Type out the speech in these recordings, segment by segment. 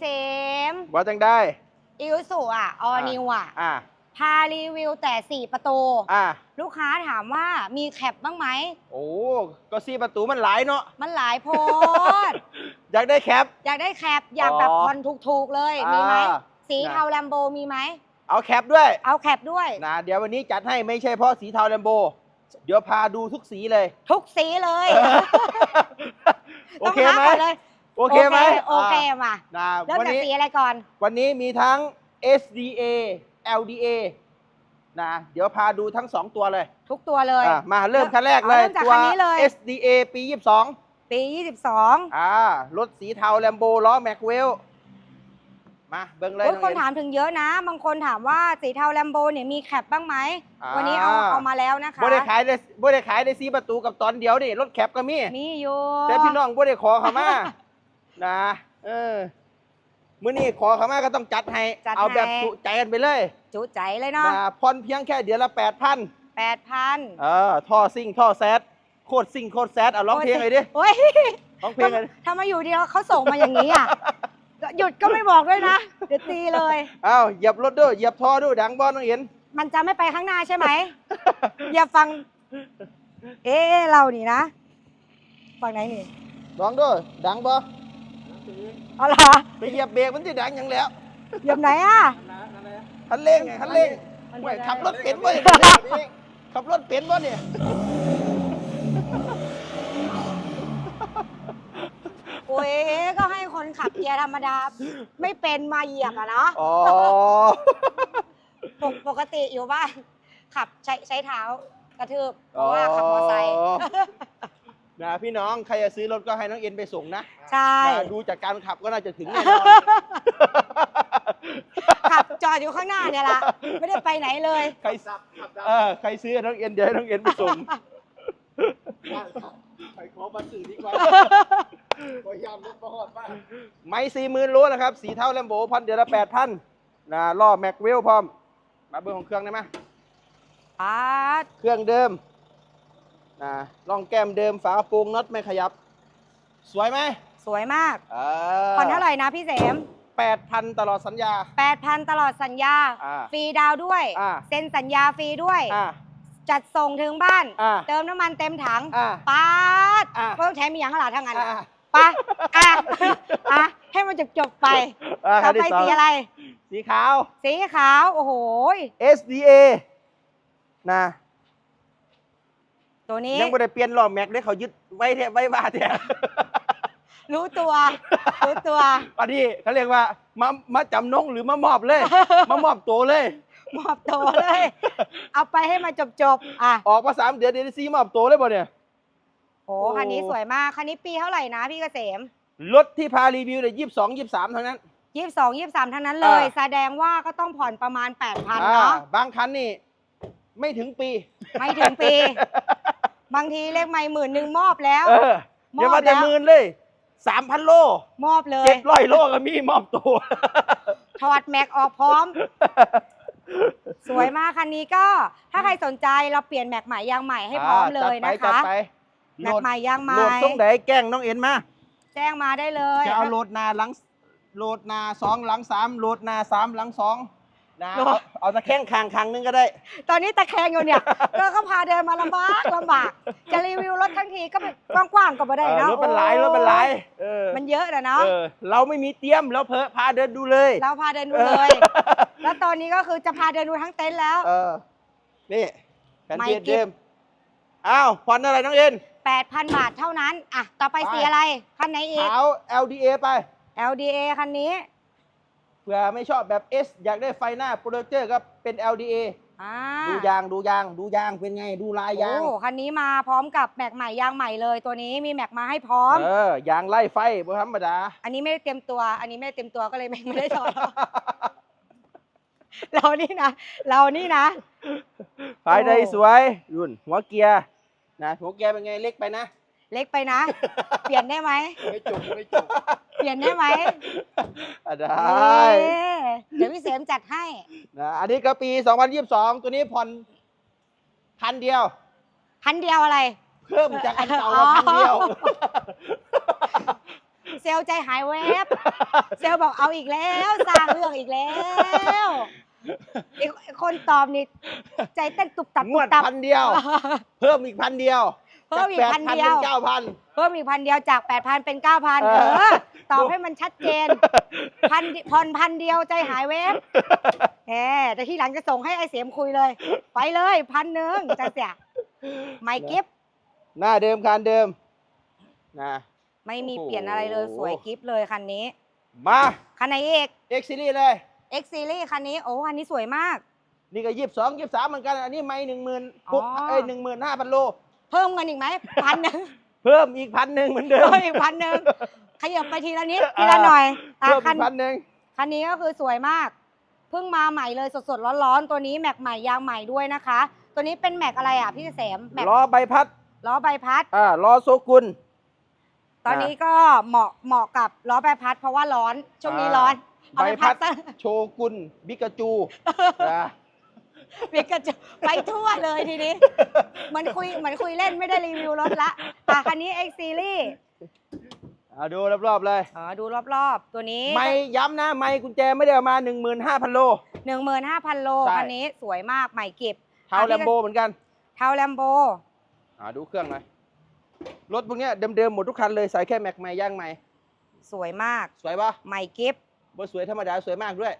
เสมว่าจังได้ อิวสุอะ ออนิวอะ อ่า พารีวิวแต่4ประตู อ่า ลูกค้าถามว่ามีแคปบ้างไหม โอ้ ก็ซีประตูมันหลายเนาะ มันหลายโพด อยากได้แคป อยากได้แคป อยากแบบอ๋อผ่อนถูกๆเลย มีไหม อ่าสีเทาแลมโบมีไหม เอาแคปด้วย เอาแคปด้วย นะเดี๋ยววันนี้จัดให้ไม่ใช่เพราะสีเทาแลมโบ เดี๋ยวพาดูทุกสีเลย ทุกสีเลย โอต้องเคหาไหมก่อนเลย โอเคไหมโอเคมาอ่าเริ่มวันจากนี้สีอะไรก่อน วันนี้มีทั้ง SDA LDA นะเดี๋ยวพาดูทั้ง 2 ตัวเลย ทุกตัวเลยอะมาเริ่มคันแรกเลยเริ่มจากตัวคันนี้เลย SDA ปี 22 ปี 22อ่ารถสีเทาแลมโบล้อแม็กเวลมาเบิ่งเลยโอ้ยน้องคนเอ็นถามถึงเยอะนะ บางคนถามว่าสีเทาแลมโบเนี่ยมีแคปบ้างไหมอ่าวันนี้เอาเอามาแล้วนะคะบ่ได้ขายได้บ่ได้ขายได้สีประตูกับตอนเดียวนี่รถแคปก็มี มีอยู่แต่พี่น้องบ่ได้ขอเขามา นะเออมื้อนี้ขอเขามาก็ต้องจัดให้ เอาแบบจุใจกันไปเลยจุใจเลยเนาะนะผ่อนเพียงแค่เดือนละ8,000แปดพันเออท่อซิ่งท่อแซดโคตรซิ่งโคตรแซดเอาร้องเพลงเลยดิโอ้ยร้องเพลงเลยทำไมอยู่ดีแล้วเขาส่งมาอย่างนี้อะ หยุดก็ไม่บอกด้วยนะ เดี๋ยวตีเลย อ้าวเหยียบรถด้วยเหยียบท่อด้วยดังบอลน้องเห็น มันจะไม่ไปข้างหน้าใช่ไหม อย่าฟัง เอ๊ะเรานี่นะ ฝั่งไหนนี่ลองด้วยดังบ่ เอาเหรอไปเหยียบเบรกมันจะดังหยังแล้วเหยียบไหนอะคันเร่งไงคันเร่งมันโอ้ยจะได้ขับรถเป็นบ่เนี่ยขับรถเป็นบ่เนี่ยโอ้ยก็ให้คนขับเกียร์ธรรมดา ไม่เป็นมาเหยียบอะเนาะอ๋อปกปกติอยู่บ้านขับใช้ใช้เท้ากระทืบเพราะว่าขับมอเตอร์ไซค์อ๋อ นะพี่น้องใครจะซื้อรถก็ให้น้องเอ็นไปส่งนะใช่ นะดูจากการขับก็น่าจะถึงแน่นอน ขับจอดอยู่ข้างหน้าเนี่ยละไม่ได้ไปไหนเลย ใครเออใครซื้อให้น้องเอ็นเดี๋ยวให้น้องเอ็นไปส่งไปขอบัตรสื่อดีกว่าพยายามลดประหอดบ้างไม่สี่หมื่นโลนะครับ สีเทาแลมโบพันเดือนละแปดพันนะล้อแม็กเวลพร้อม มาเบอร์ของเครื่องได้ไหมอ่าเครื่องเดิม นะร่องแก้มเดิมฝากระโปรงน็อตไม่ขยับ สวยไหมสวยมากเอผ่อนเท่าไหร่นะพี่เสมแปดพันตลอดสัญญา 8,000 ตลอดสัญญา อ่าฟรีดาวน์ด้วย อ่า เซ็นสัญญาฟรีด้วย อ่าจัดส่งถึงบ้าน อ่าเติมน้ำมันเต็มถังอ่าป๊าดอ่า ไม่ต้องแถมมีอย่างขนาดทั้งนั้นอ่าปะอะอะให้มันจบจบๆไปอ่าต่อไปคันที่สีอะไร สีขาว สีขาว โอ้โห SDA นะ ตัวนี้ ยังไม่ได้เปลี่ยนล้อแม็กได้เขายึดไว้แทไว้ว่าแทรู้ตัว รู้ตัว อันนี้เขาเรียกว่ามามาจำนงหรือมามอบเลย มามอบตัวเลย มอบตัวเลย เอาไปให้มันจบจบๆอะออกมาสามเดือนเดือนที่สี่มอบตัวเลยบ่เนี่ย โอ้โอ้คันนี้สวยมาก คันนี้ปีเท่าไหร่นะพี่เกษมรถที่พารีวิวเนี่ยยี่สิบสองยี่สิบสามทั้งนั้น ยี่สิบสองยี่สิบสามทั้งนั้นเลย อ่า แสดงว่าก็ต้องผ่อนประมาณแปดพันอ่าเนาะ บางคันนี่ ไม่ถึงปี ไม่ถึงปี บางทีเลขไม่หมื่นหนึ่งมอบแล้ว เออเดี๋ยวมาแต่มอบแล้วหมื่นเลยสามพันโลมอบเลย เจ็ดร้อยโลก็มีมอบตัว ถอดแม็กออกพร้อม สวยมากคันนี้ก็ถ้าใครสนใจเราเปลี่ยนแม็กใหม่ยางใหม่ให้พร้อมเลยนะจัดคะ ไปแม็กใหม่ยางใหม่โหลดส่งไหนแกล้งน้องเอ็นมา แจ้งมาได้เลยจะเอาโหลดหนาหลังโหลดหนาสองหลังสามโหลดหนาสามหลังสอง นะเอาเอาตะแคงคางคางนึงก็ได้ ตอนนี้ตะแคงอยู่เนี่ยแล้วก็พาเดินมาลำบากลำบาก จะรีวิวรถทั้งทีก็เป็นกว้างๆก็ไม่ได้เออเนาะรถเป็นหลายรถเป็นหลายเออมันเยอะนะเนาะ เออเราไม่มีเตรียมเราเพอพาเดินดูเลย เราพาเดินดูเลย แล้วตอนนี้ก็คือจะพาเดินดูทั้งเต็นท์แล้ว เออ นี่แผ่นไม่เทียนกิ๊บเดิมอ้าวผ่อนอะไรน้องเอ็น 8,000 บาทเท่านั้น อะ ต่อไปไป สีอะไร คันไหนอีก ขาว LDA ไป LDA คันนี้เผื่อไม่ชอบแบบ S อยากได้ไฟหน้าโปรเจอร์ก็เป็น LDA อ่าดูยางดูยางดูยางเป็นไงดูลายยาง โอ้คันนี้มาพร้อมกับแม็กใหม่ยางใหม่เลย ตัวนี้มีแม็กมาให้พร้อม เออยางไล่ไฟบ่ธรรมดา อันนี้ไม่ได้เตรียมตัว อันนี้ไม่ได้เตรียมตัวก็เลยไม่ไม่ได้ถอด เรานี่นะ เรานี่นะ ภายในสวยรุ่นหัวเกียร์นะหัวเกียร์เป็นไงเล็กไปนะ เล็กไปนะ เปลี่ยนได้ไหม ไม่จบไม่จบเปลี่ยนได้ไหมอะได้นี่เดี๋ยวพี่เสมจัดให้ นะอันนี้ก็ปี 2022 ตัวนี้ผ่อนพันเดียว พันเดียวอะไร เพิ่มจากอันเก่ามาพันเดียวอเซลลใจหายแวบ เซลลบอกเอาอีกแล้ว สร้างเรื่องอีกแล้วอีกคนตอบนี่ใจเต้นตุบตับงตุวบดตับพันเดียว เพิ่มอีกพันเดียว เพิ่มอีกจากพัน8,000เดียวเป็นเก้าพัน เพิ่มอีกพันเดียวจากแปดพันเป็นเก้าพันเอเออ อตอบให้มันชัดเจนพันผ่อนพันเดียวใจหายแวบแหมแต่ที่หลังจะส่งให้ไอเสียมคุยเลย ไปเลยพันหนึ่งจะเสียไม่กิฟหน้าเดิมคันเดิมนะ ไม่มีโอ้โห เปลี่ยนอะไรเลยสวยกิฟเลยคันนี้ มาคันไหนเอก X Series เลย X Series คันนี้โอ้คันนี้สวยมาก นี่ก็ยี่สิบสองยี่สิบสามเหมือนกัน อันนี้ไม่หนึ่งหมื่นอ๋อปุ๊บเอ้ยหนึ่งหมื่นห้าพันโล เพิ่มเงินอีกไหมพันหนึ่งเพิ่มอีกพันหนึ่งเหมือนเดิมเพิ่มอีกพันหนึ่งขยับไปทีละนิดทีละหน่อยอะเพิ่มคัอีนกพันหนึ่งคันนี้ก็คือสวยมากเพิ่งมาใหม่เลยสดๆร้อนๆตัวนี้แม็กใหม่ยางใหม่ด้วยนะคะ ตัวนี้เป็นแม็กอะไรอะพี่เกษมแม็กล้อใบพัดล้อใบพัดอ่าล้อโซกุลตอนนี้ก็เหมาะเหมาะกับล้อใบพัด เพราะว่าร้อนช่วงนี้ร้อนเอาใบไปพัพัดดซะโชกุนบิกาจู นะปิกาจูไปทั่วเลยทีนี้เหมันคุยเหมือนคุยเล่นไม่ได้รีวิวรถละอะคันนี้ X Series เอาดูรอบๆเลย อ๋อดูรอบๆ ตัวนี้ไม่ย้ำนะ ไม่กุญแจไม่ได้เอามา 15,000 โล หนึ่งหมื่นห้าพันโลใช่ คันนี้สวยมากใหม่เก็บ เท้าอะแลพี่มโบเหมือนกันเทาแลมโบ อ่าดูเครื่องหน่อยรถพวกเนี้ยเดิมๆหมดทุกคันเลยใส่แค่แม็กใหม่ย่างใหม่ สวยมากสวยปะใหม่กิฟบ่สวยธรรมดาสวยมากด้วย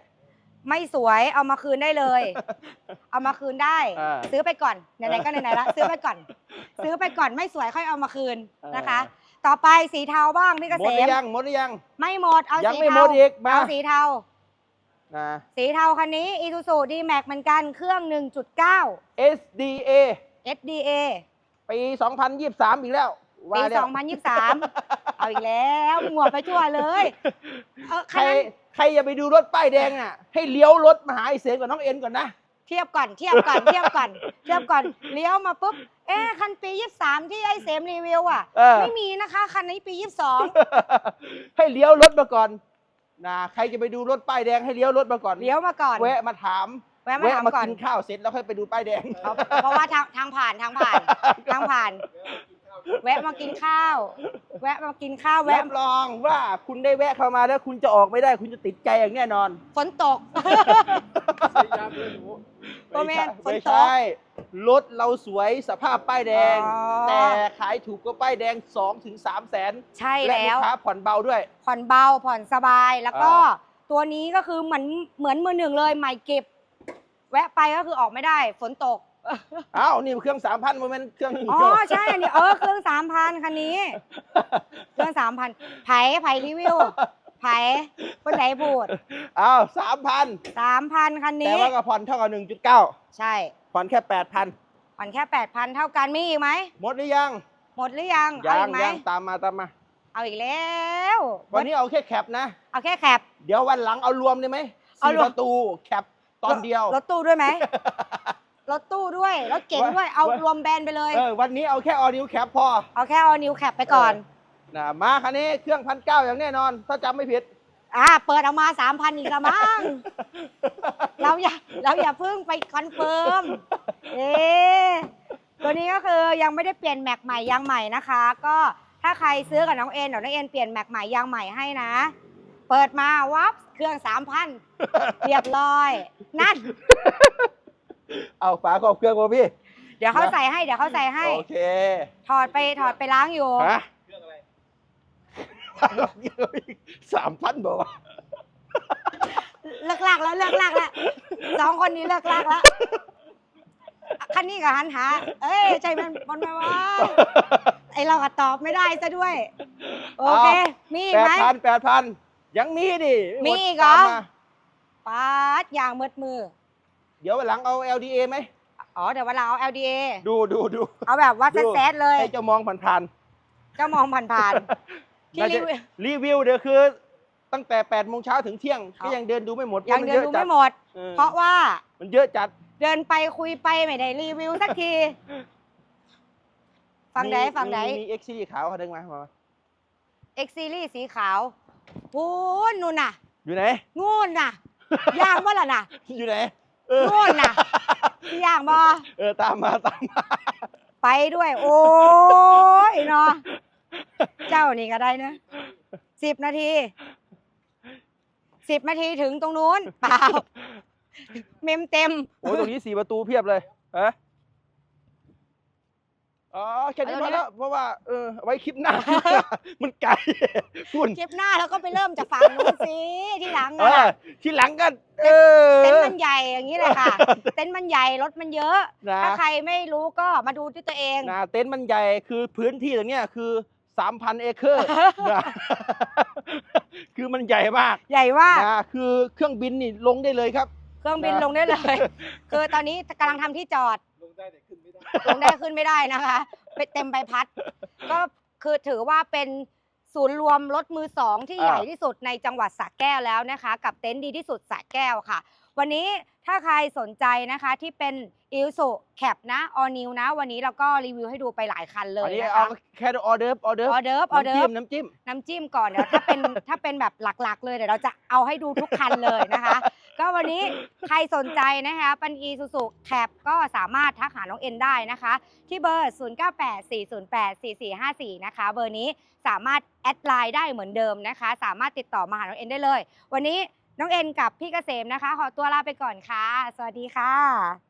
ไม่สวยเอามาคืนได้เลย เอามาคืนได้ อ่าซื้อไปก่อนไหนๆก็ไหนๆละซื้อไปก่อน ซื้อไปก่อนไม่สวยค่อยเอามาคืนเออนะคะต่อไปสีเทาบ้างพี่เกหมษดหรืมอยังหมดหรือยัง ไม่หมดเอายังสีไม่หมเทาดอีกมา เอาสีเทา นะ สีเทาคันนี้ Isuzu D-Max เหมือนกันเครื่อง 1.9 SDA SDA ปี 2023 อีกแล้วปีว่าแล้ว 2023 เอาอีกแล้ว หมวดไปทั่วเลย เออใครคันนั้นใครอย่าไปดูรถป้ายแดงอะ ให้เลี้ยวรถมาหาไอเสนกับน้องเอ็นก่อนนะ เทียบก่อนเทียบก่อนเทียบก่อนเทียบก่อนเลี้ยวมาปุ๊บเอ๊ะคันปี 23 ที่ไอ้เสมรีวิวอะ เออ ไม่มีนะคะคันนี้ปีให้เลี้ยวรถมาก่อนนะใครจะไปดูรถป้ายแดงให้เลี้ยวรถมาก่อน22เลี้ยวมาก่อนแวะมาถามแวะมาถามมาก่อนกินข้าวเสร็จแล้วค่อยไปดูป้ายแดง เพราะเพราะว่าทางทางผ่านทางผ่านทางผ่าน แวะมากินข้าว แวะมากินข้าวรัแวะบรองว่าคุณได้แวะเข้ามาแล้วคุณจะออกไม่ได้ คุณจะติดใจอย่างแน่นอนฝนตกพยายามเลยหนูโอ้แม่นฝนไม่ตกใช่รถเราสวยสภาพป้ายแดง อ๋อแต่ขายถูกก็ป้ายแดง2ถึง3แสนใช่และแล้ลูว กค้าผ่อนเบาด้วย ผ่อนเบาผ่อนสบายแล้วก็ อ่าตัวนี้ก็คือเหมือนเหมือนมือหนึ่งเลยใหม่เก็บ แวะไปก็คือออกไม่ได้ ฝนตก อ้าวนี่เครื่อง3,000โมเมนต์เครื่องอ๋อใช่อันนี้เออเครื่องสามพันคันนี้ เครื่องสามพันไผ่ไผ่รีวิวไผ่คนไหนพูดอ้าวสามพันสามพันคันแต่นี้ว่าก็ผ่อนเท่ากับหนึ่งจุดเก้าใช่ผ่อนแค่แปดพันผ่อนแค่แปดพันเท่ากันมีอีกไหมหมดหรือยัง หมดหรือยังเอายัอีงกไหมยังตามมาตามมา เอาอีกแล้ว วันนี้เอาแค่แคปนะ เอาแค่แคปเดี๋ยววันหลังเอารวมได้ไหมเอาสี่รวมประตูแคปตอนเดียวรถตู้ด้วยไหม รถตู้ด้วย รถเก๋งด้วย เอาไว้รวมแบรนด์ไปเลย เออ วันนี้เอาแค่ออนิวแคปพอ เอาแค่เอานิวแคปไปก่อนนะมาคันนี้เครื่องพันเก้าอย่างแน่นอน ถ้าจำไม่ผิด อ่า เปิดออกมาสามพันอีกละมั้ง เราอย่า เราอย่าเพิ่งไปคอนเฟิร์ม เอ๊ะตัวนี้ก็คือยังไม่ได้เปลี่ยนแม็กใหม่ยางใหม่นะคะ ก็ถ้าใครซื้อกับน้องเอ็นเดี๋ยวน้องเอ็นเปลี่ยนแม็กใหม่ยางใหม่ให้นะ เปิดมาวับเครื่องสามพันเรียบร้อย นั่น เอาฝาครอบเครื่องมาพี่ เดี๋ยวเขานะใส่ให้ เดี๋ยวเขาใส่ให้ โอเค ถอดไปถอดไปล้างอยู่ฮะเครื่องอะไรสามพันบอกว่าเลิกลากแล้วเลิกลากแล้วสองคนนี้เลิกลากแล้วคันนี้กับหันหา เอ้ยใจมันมันไม่ว่าไอเราก็ตอบไม่ได้ซะด้วย โอเค มีอีกแปไหมดพันแปดพันยังมีดิ มีอีกเหรอตามมาปาดยางมืดมือ เดี๋ยววันหลังเอา LDA ไหม อ๋อเดี๋ยววันเราเอา LDA ดูดูดูเอาแบบวัดดูแซดๆเลย ให้เจ้ามองผ่านก็มองผ่านๆที่น่ารีจะวิว รีวิวเดี๋ยวคือ ตั้งแต่8โมงเช้าถึงเที่ยงครับก็ยังเดินดูไม่หมดยังพราะเดินดูไม่หมดออเพราะว่ามันเยอะจัดเดินไปคุยไปไม่ได้รีวิวสักที ฟังไหนมีฟังไหน มีมี X Series ขาวเขาดึงมามา X Series สีขาวพูนนู่นน่ะ อยู่ไหน งูนน่ะย่างบ่ล่ะน่ะ อยู่ไหน เอองูนน่ะสิย่างบ่เออตามมาตามมา ไปด้วย โอ้ยเนาะเจ้านี่ก็ได้เนอะสิบนาทีสิบนาทีถึงตรงนู้นเปล่าเมมเต็มโอ้ยตรงนี้สี่ประตูเพียบเลยฮะ อ๋อแค่นี้พอแล้วเพราะว่าเออเอาไว้คลิปหน้า มันไกลคุณคลิปหน้าแล้วก็ไปเริ่มจากฝั่งนู้นสิที่หลังเออะอทีหลังกันเออเต็นท์มันใหญ่อย่างนี้เลยค่ะ เต็นท์มันใหญ่รถมันเยอะนะถ้าใครไม่รู้ก็มาดูที่ตัวเองนะเต็นท์มันใหญ่คือพื้นที่ตรงเนี้ยคือสามพันเอเคอร์นะคือมันใหญ่มาก ใหญ่มากนะคือเครื่องบินนี่ลงได้เลยครับ เครื่องบินนะลงได้เลย คือตอนนี้กำลังทำที่จอดลงได้แต่ขึ้นไม่ได้ ลงได้ขึ้นไม่ได้นะคะเป็นเต็มใบพัด ก็คือถือว่าเป็นศูนย์รวมรถมือสองที่อ่าใหญ่ที่สุดในจังหวัดสระแก้วแล้วนะคะ กับเต็นท์ดีที่สุดสระแก้วค่ะ วันนี้ถ้าใครสนใจนะคะที่เป็นอิลสุแคปนะออนิวนะ วันนี้เราก็รีวิวให้ดูไปหลายคันเลอัยนนี้นะเอาคะแค่ออเดิร์ฟออเดิร์ฟออเดิร์ฟออน้ำเดิจิ้ร์มฟน้ำจิ้มน้ำจิ้มก่อนเดี๋ยวถ้าเป็นถ้าเป็นแบบหลักๆ เลยเดี๋ยวเราจะเอาให้ดูทุกคันเลยนะคะ ก็วันนี้ใครสนใจนะคะปันอีซูซูแคปก็สามารถทักหาน้องเอ็นได้นะคะ ที่เบอร์ 0984084454 นะคะ เบอร์นี้สามารถแอดไลน์ได้เหมือนเดิมนะคะ สามารถติดต่อมาหาน้องเอ็นได้เลย วันนี้น้องเอ็นกับพี่เกษมนะคะ ขอตัวลาไปก่อนค่ะ สวัสดีค่ะ